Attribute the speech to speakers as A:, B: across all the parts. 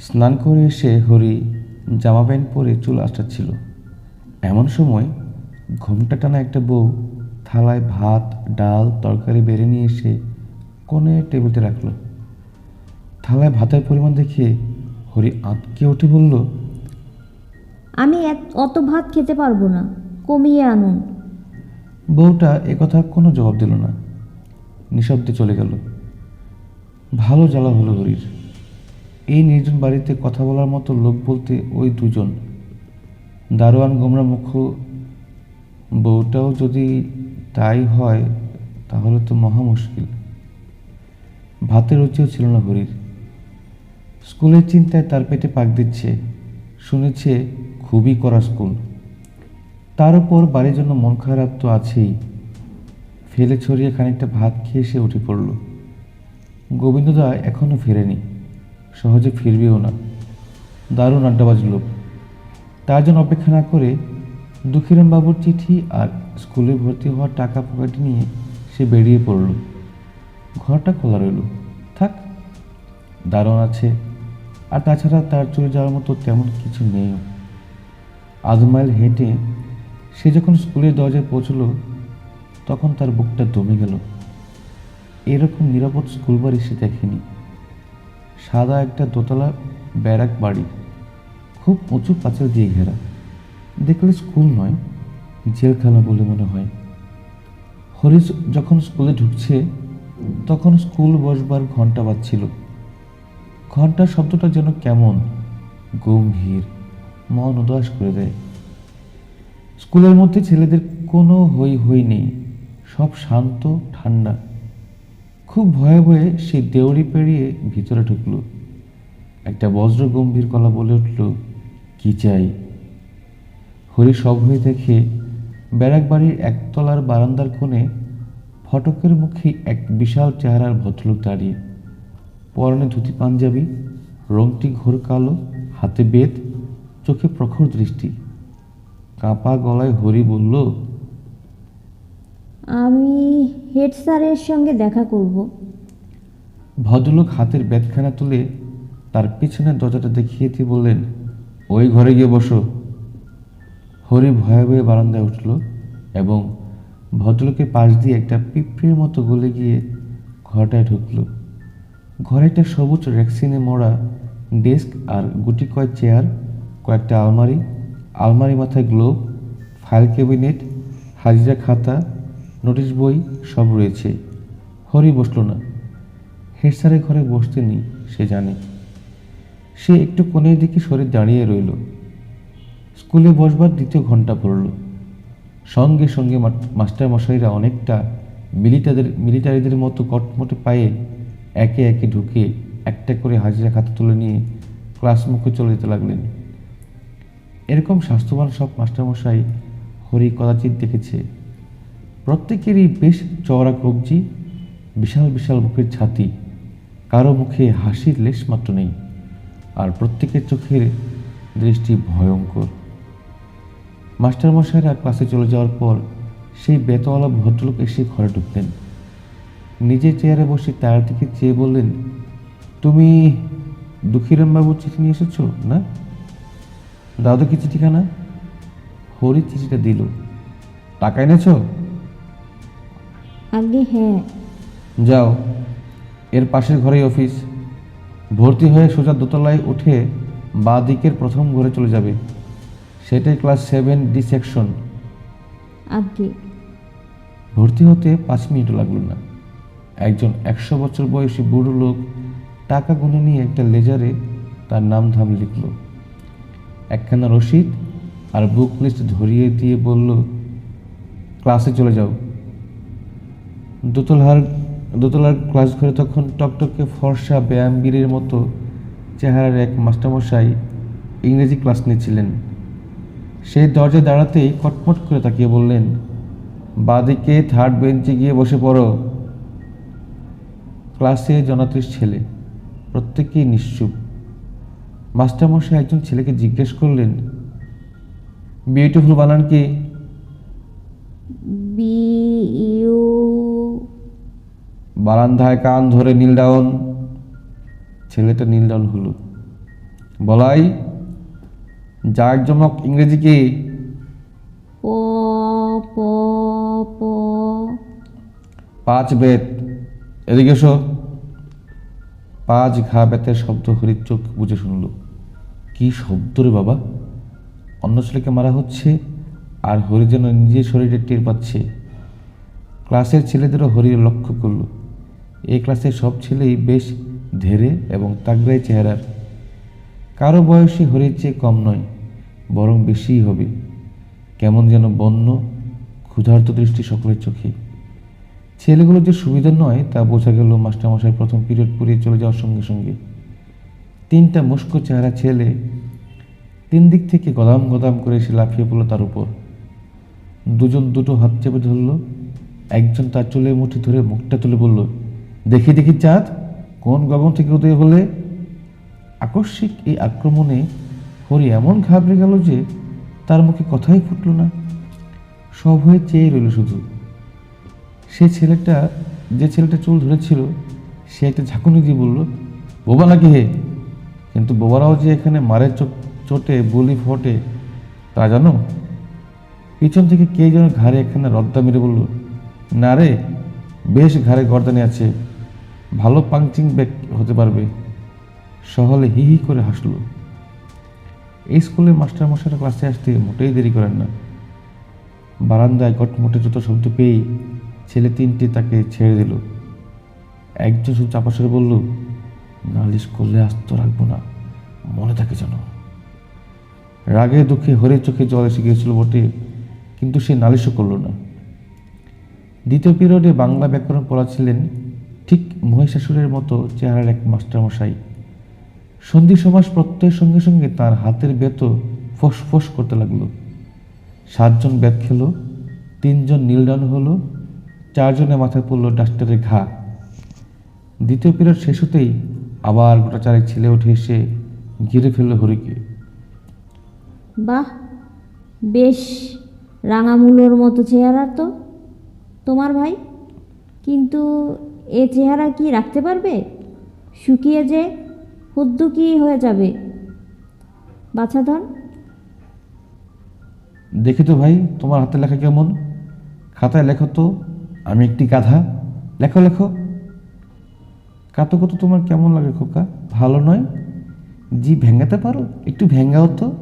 A: স্নান করে এসে হরি জামা প্যান্ট পরে চুল আঁচড়াচ্ছিল এমন সময় ঘোমটা টানা একটা বউ থালায় ভাত ডাল তরকারি বেড়ে নিয়ে এসে কোণে টেবিলতে রাখল। থালায় ভাতের পরিমাণ দেখে হরি আঁতকে উঠে বলল
B: আমি অত ভাত খেতে পারব না কমিয়ে আনুন।
A: বউটা একথা কোনো জবাব দিল না। নিঃশব্দে চলে গেল। ভালো জ্বালা হলো হরির। এই নির্জন বাড়িতে কথা বলার মতো লোক বলতে ওই দুজন। দারোয়ান গোমরা মুখ, বউটাও যদি তাই হয়, তাহলে তো মহা মুশকিল। ভাতের রুচিও ছিল না হরির স্কুলের চিন্তায় তার পেটে পাক দিচ্ছে, শুনেছে খুবই কড়া স্কুল। তার উপর বাড়ির জন্য মন খারাপ তো আছেই। ফেলে ছড়িয়ে খানিকটা ভাত খেয়ে সে উঠে পড়ল। গোবিন্দদা এখনও ফেরেনি। সহজে ফিরবেও না। দারুণ আড্ডাবাজ লোক। তার জন্য অপেক্ষা না করে দুঃখীরাম বাবুর চিঠি আর স্কুলে ভর্তি হওয়ার টাকা পকেটে নিয়ে সে বেরিয়ে পড়ল। ঘরটা খোলা রইল। থাক, দারুণ আছে। আর তাছাড়া তার চলে যাওয়ার মতো তেমন কিছু নেই। আধ মাইল হেঁটে সে যখন স্কুলের দরজায় পৌঁছল, তখন তার বুকটা দমে গেল। এরকম নিরাপদ স্কুল বাড়ি সে দেখেনি। সাদা একটা দোতলা ব্যারাক বাড়ি। খুব উঁচু পাঁচিল দিয়ে ঘেরা। দেখলে স্কুল নয়, জেলখানা বলে মনে হয়। হরিশ যখন স্কুলে ঢুকছে, তখন স্কুল বসবার ঘণ্টা বাজছিল। ঘণ্টার শব্দটা যেন কেমন গম্ভীর, মন উদাস করে দেয়। স্কুলের মধ্যে ছেলেদের কোনো হই হই নেই, সব শান্ত, ঠান্ডা। খুব ভয়ে ভয়ে সেই দেউড়ি পেরিয়ে ভিতরে ঢুকল। একটা বজ্র গম্ভীর গলা বলে উঠল, কি চাই? হরি সব হয়ে দেখে ব্যারাক বাড়ির একতলার বারান্দার কোণে ফটকের মুখে এক বিশাল চেহারার ভদ্রলোক দাঁড়িয়ে। পরনে ধুতি পাঞ্জাবি, রংটি ঘোর কালো, হাতে বেত, চোখে প্রখর দৃষ্টি। কাঁপা গলায় হরি বলল,
B: আমি হেড স্যারের সঙ্গে দেখা করব।
A: ভদ্রলোক হাতের বেতখানা তুলে তার পিছনের দরজাটা দেখিয়ে দিয়ে বললেন, ওই ঘরে গিয়ে বসো। হরি ভয়ে ভয়ে বারান্দায় উঠল এবং ভদ্রলোকের পাশ দিয়ে একটা পিঁপড়ের মতো গলে গিয়ে ঘরটায় ঢুকলো। ঘরে একটা সবুজ রেক্সিনে মোড়া, ডেস্ক আর গুটি কয়েক চেয়ার, কয়েকটা আলমারি আলমারি মাথায় গ্লোব ফাইল ক্যাবিনেট, হাজিরা খাতা নোটিশ বই সব রয়েছে। হরি বসল না। হেড স্যারের ঘরে বসতে নেই, সে জানে। সে একটু কোণের দিকে সরে দাঁড়িয়ে রইল। স্কুলে বসবার দ্বিতীয় ঘণ্টা পড়ল। সঙ্গে সঙ্গে মা- মাস্টার অনেকটা মিলিটাদের মিলিটারিদের মতো কটমটে পায়ে একে একে ঢুকে একটা করে হাজিরা খাতা তুলে নিয়ে ক্লাস মুখে চলে যেতে লাগলেন। এরকম স্বাস্থ্যবান সব মাস্টারমশাই হরি কদাচিৎ দেখেছে। প্রত্যেকেরই বেশ চওড়া কবজি, বিশাল বিশাল মুখের ছাতি। কারও মুখে হাসির লেশ মাত্র নেই, আর প্রত্যেকের চোখের দৃষ্টি ভয়ঙ্কর। মাস্টারমশাইরা ক্লাসে চলে যাওয়ার পর সেই বেতওয়ালা ভদ্রলোক এসে ঘরে ঢুকলেন। নিজের চেয়ারে বসে তার দিকে চেয়ে বললেন, তুমি দুঃখীরামবাবুর চিঠি নিয়ে এসেছ, না? দাদু কি চিঠিখানা? হরি চিঠিটা দিল। টাকা এনেছো?
B: আগে হ্যাঁ।
A: যাও এর পাশের ঘরেই অফিস। ভর্তি হয়ে সোজা দোতলায় উঠে বাঁ দিকের প্রথম ঘরে চলে যাবে। সেটাই ক্লাস সেভেন ডি সেকশন।
B: আগে।
A: ভর্তি হতে পাঁচ মিনিট লাগল না। একজন একশো বছর বয়সী বুড়ো লোক টাকা গুনে নিয়ে একটা লেজারে তার নাম ধাম লিখল। একখানা রসিদ আর বুক লিস্ট ধরিয়ে দিয়ে বলল ক্লাসে চলে যাও। দোতলার দোতলার ক্লাস ঘরে তখন টকটকে ফর্সা ব্যায়ামগিরির মতো চেহারার এক মাস্টারমশাই ইংরেজি ক্লাস নিচ্ছিলেন। সেই দরজায় দাঁড়াতেই কটমট করে তাকিয়ে বললেন, বাদিকে থার্ড বেঞ্চে গিয়ে বসে পড়ো। ক্লাসে জনাত্রিশ ছেলে, প্রত্যেকেই নিশ্চুপ। মাস্টারমশাই একজন ছেলেকে জিজ্ঞেস করলেন, বিউটিফুল বানান কি? বারান্দায় কান ধরে নীল ডাউন। ছেলেটা নীল ডাউন হলো। বলাই জাঁকজমক ইংরেজি কি
B: প প প।
A: পাঁচ বেত। এদিকে এসো। পাঁচ ঘা বেতের শব্দ হরির চোখ বুঝে শুনল। কি শব্দ রে বাবা? অন্য ছেলেকে মারা হচ্ছে আর হরি যেন নিজের শরীরে টের পাচ্ছে। ক্লাসের ছেলেদেরও হরি লক্ষ্য করল। এই ক্লাসের সব ছেলেই বেশ ধেরে এবং তাগড়াই চেহারার। কারও বয়সে হরির চেয়ে কম নয়, বরং বেশিই হবে। কেমন যেন বন্য, ক্ষুধার্ত দৃষ্টি সকলের চোখে। ছেলেগুলো যে সুবিধা নয় তা বোঝা গেল মাস্টারমশাই প্রথম পিরিয়ড পড়িয়ে চলে যাওয়ার সঙ্গে সঙ্গে। তিনটা মুস্কো চেহারা ছেলে তিন দিক থেকে গদাম গদাম করে এসে লাফিয়ে পড়ল তার উপর। দুজন দুটো হাত চেপে ধরলো, একজন তার চুলের মুঠি ধরে মুখটা তুলে বলল দেখি দেখি চাঁদ, কোন গগন থেকে উদয় হলে আকস্মিক এই আক্রমণে হরি এমন ঘাবড়ে গেল যে তার মুখে কথাই ফুটল না। সব হয়ে চেয়ে রইল শুধু। সে ছেলেটা, যে ছেলেটা চুল ধরেছিল, সে একটা ঝাঁকুনি দিয়ে বলল, বোবা নাকি হে? কিন্তু বোবারাও যে এখানে মারের চোট চোটে, বলি ফটে, তা জানো? পিছন থেকে কে যেন ঘাড়ে এখানে রদ্দা মেরে বলল, না রে বেশ ঘাড়ে গর্দানে আছে। ভালো পাংচিং ব্যাগ হতে পারবে। সহলে হি হি করে হাসল। এই স্কুলের মাস্টারমশাইরা ক্লাসে আসতে মোটেই দেরি করেন না। বারান্দায় গটমটে যত শব্দ পেয়ে ছেলে তিনটি তাকে ছেড়ে দিল। একজন শুধু চাপাসরে বলল, নালিশ করলে আস্ত রাখব না, মনে থাকে যেন। রাগে দুঃখে হরের চোখে জল এসে গিয়েছিল বটে, কিন্তু সে নালিশও করল না। দ্বিতীয় পিরিয়ডে বাংলা ব্যাকরণ পড়াচ্ছিলেন ঠিক মহিষাসুরের মতো চেহারার এক মাস্টারমশাই। সন্ধি সমাস প্রত্যয়ের সঙ্গে সঙ্গে তার হাতের বেত ফোস করতে লাগল। সাতজন ব্যাট খেলো, তিনজন নীলডাউন হলো, চারজনে মাথায় পড়ল ডাস্টারের ঘা। দ্বিতীয় পিরিয়ড শেষ হতেই আবার গোটা চারেক ছেলে উঠে এসে ঘিরে ফেলল হরিকে।
B: বাহ! বেশ রাঙামুলোর মতো চেহারা তো। তোমার ভাই? কিন্তু এ চেহারা কি রাখতে পারবে? শুকিয়ে যে হুদ্দুকি হয়ে যাবে। বাছাধন
A: দেখে তো ভাই, তোমার হাতে লেখা কেমন? খাতায় লেখো তো, আমি একটি গাধা। লেখো লেখো। কাতো কত তোমার কেমন লাগে খোকা? ভালো নয়? জি ভেঙ্গাতে পারো? একটু ভেঙ্গাও তো।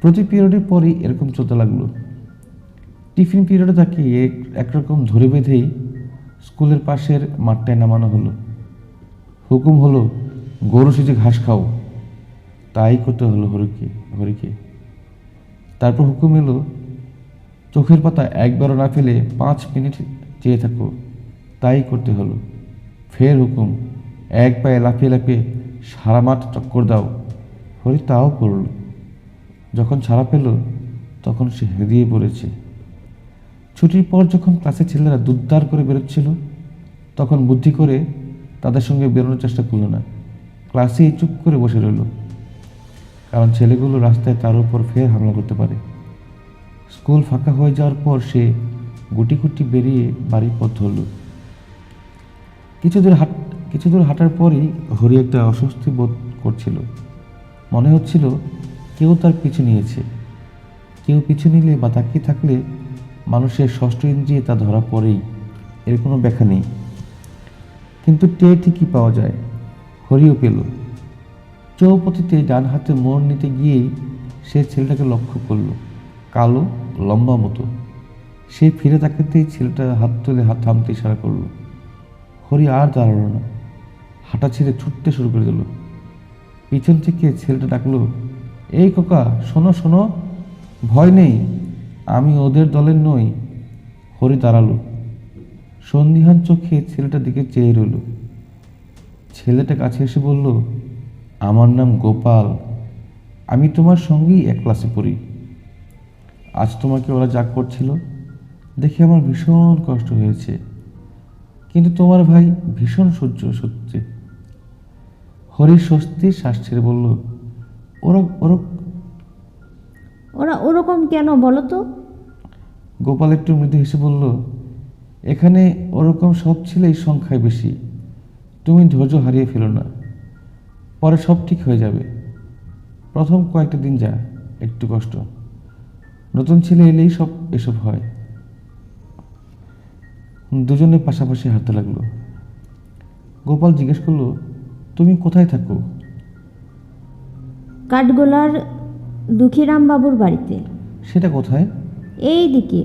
A: প্রতি পিরিয়ডের পরই এরকম চলতে লাগল। টিফিন পিরিয়ডে তাকে এক- একরকম ধরে বেঁধেই স্কুলের পাশের মাঠটায় নামানো হলো। হুকুম হলো, গরু সেজে ঘাস খাও। তাই করতে হলো হরিকে হরিকে। তারপর হুকুম এলো, চোখের পাতা একবারও না ফেলে পাঁচ মিনিট চেয়ে থাকো। তাই করতে হলো। ফের হুকুম, এক পায়ে লাফিয়ে লাফিয়ে সারা মাঠ চক্কর দাও। হরি তাও করল। যখন ছাড়া পেল, তখন সে হেরিয়ে পড়েছে। ছুটির পর যখন ক্লাসে ছেলেরা দুদ্দার করে বেরোচ্ছিল, তখন বুদ্ধি করে তাদের সঙ্গে বেরোনোর চেষ্টা করল না। ক্লাসেই চুপ করে বসে রইল। কারণ ছেলেগুলো রাস্তায় তার উপর ফের হামলা করতে পারে। স্কুল ফাঁকা হয়ে যাওয়ার পর সে গুটি গুটি বেরিয়ে বাড়ির পথ ধরল। কিছু দূর হাট কিছু দূর হাঁটার পরই হরি একটা অস্বস্তি বোধ করছিল। মনে হচ্ছিল কেউ তার পিছু নিয়েছে। কেউ পিছু নিলে বা তাকিয়ে থাকলে মানুষের ষষ্ঠ ইন্দ্রিয়ে তা ধরা পড়েই, এর কোনো ব্যাখ্যা নেই। কিন্তু টে ঠিকই পাওয়া যায়, হরিও পেল। চৌপথিতে ডান হাতে মোড় নিতে গিয়েই সে ছেলেটাকে লক্ষ্য করল, কালো, লম্বা মতো। সে ফিরে তাকাতেই ছেলেটা হাত তুলে হাত থামতে ইশারা করল। হরি আর দাঁড়াল না, হাঁটা ছেড়ে ছুটতে শুরু করে দিল। পিছন থেকে ছেলেটা ডাকলো, এই কোকা শোনো শোনো, ভয় নেই আমি ওদের দলের নই, হরি দাঁড়াল। সন্দিহান চোখে ছেলেটার দিকে চেয়ে রইল। ছেলেটা কাছে এসে বলল, আমার নাম গোপাল। আমি তোমার সঙ্গেই এক ক্লাসে পড়ি। আজ তোমাকে ওরা যা করছিল দেখে আমার ভীষণ কষ্ট হয়েছে। কিন্তু তোমার ভাই ভীষণ সহ্য সত্যি। হরি স্বস্তির শ্বাস ছেড়ে বলল, ওরা ওরা
B: ওরা ওরকম কেন বলো তো?
A: গোপাল একটু মৃদু হেসে বলল এখানে ওরকম সব ছেলেই সংখ্যায় বেশি। তুমি ধৈর্য হারিয়ে ফেলো না। পরে সব ঠিক হয়ে যাবে। প্রথম কয়েকটা দিন যা একটু কষ্ট। নতুন ছেলে এলেই সব এসব হয়। দুজনে পাশাপাশি হাঁটতে লাগল। গোপাল জিজ্ঞেস করল তুমি কোথায় থাকো?
B: কাঠগোলার দুঃখীরাম বাবুর বাড়িতে।
A: সেটা কোথায়?
B: এই দিকে।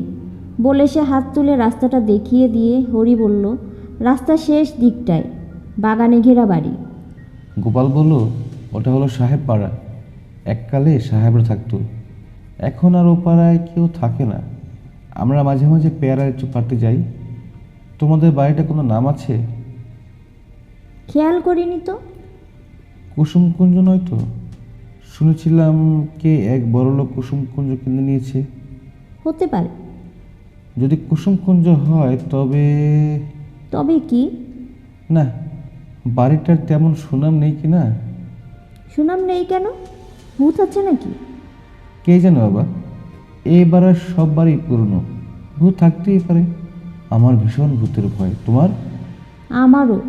B: বলে সে হাত তুলে রাস্তাটা দেখিয়ে দিয়ে হরি বলল রাস্তা শেষ দিকটায় বাগানে ঘেরা বাড়ি।
A: গোপাল বলল ওটা হলো সাহেব পাড়া। এককালে সাহেবরা থাকতো। এখন আর ও পাড়ায় কেউ থাকে না। আমরা মাঝে মাঝে পেয়ারা একটু পাড়তে যাই। তোমাদের বাড়িটা কোনো নাম আছে?
B: খেয়াল করিনি তো?
A: কুসুমকুঞ্জ নয় তো? শুনেছিলাম কে এক বড়লোক কুসুমকুঞ্জ কিনে নিয়েছে।
B: হতে পারে।
A: যদি কুসুমকুঞ্জ হয় তবে
B: তবে কি?
A: না বাড়িটার তেমন সুনাম নেই কি না?
B: সুনাম নেই কেন? ভূত আছে নাকি?
A: কে জানে বাবা এবার আর সব বাড়ি পুরনো। ভূত থাকতেই পারে। আমার ভীষণ ভূতের ভয়। তোমার?
B: আমারও।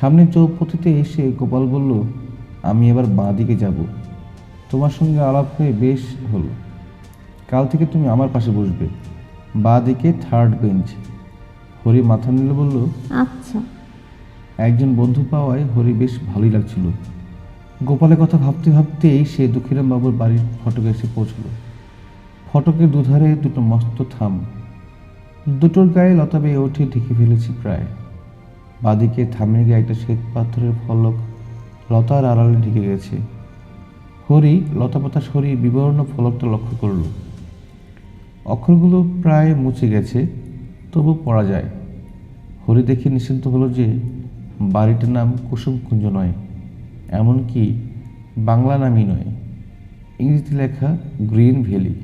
A: সামনে চৌপথিতে এসে গোপাল বলল আমি এবার বাঁ দিকে যাব। তোমার সঙ্গে আলাপ হয়ে বেশ হলো। কাল থেকে তুমি আমার পাশে বসবে। বাঁ দিকে থার্ড বেঞ্চ হরি মাথা নিলে বলল
B: আচ্ছা।
A: একজন বন্ধু পাওয়ায় হরি বেশ ভালোই লাগছিল। গোপালের কথা ভাবতে ভাবতেই সে দুঃখীরাম বাবুর বাড়ির ফটকে এসে পৌঁছলো। ফটকের দুধারে দুটো মস্ত থাম। দুটোর গায়ে লতা বেয়ে ওঠে ঢেকে ফেলেছি প্রায়। বাদিকে থামের গায়ে একটা শ্বেত পাথরের ফলক লতার আড়ালে ঢেকে গেছে। হরি লতাপাতা সরিয়ে বিবর্ণ ফলকটা লক্ষ্য করল। অক্ষরগুলো প্রায় মুছে গেছে, তবু পড়া যায়। হরি দেখে নিশ্চিন্ত হলো যে বাড়িটার নাম কুসুমকুঞ্জ নয়, এমনকি বাংলা নামই নয়। ইংরেজিতে লেখা গ্রিন ভ্যালি।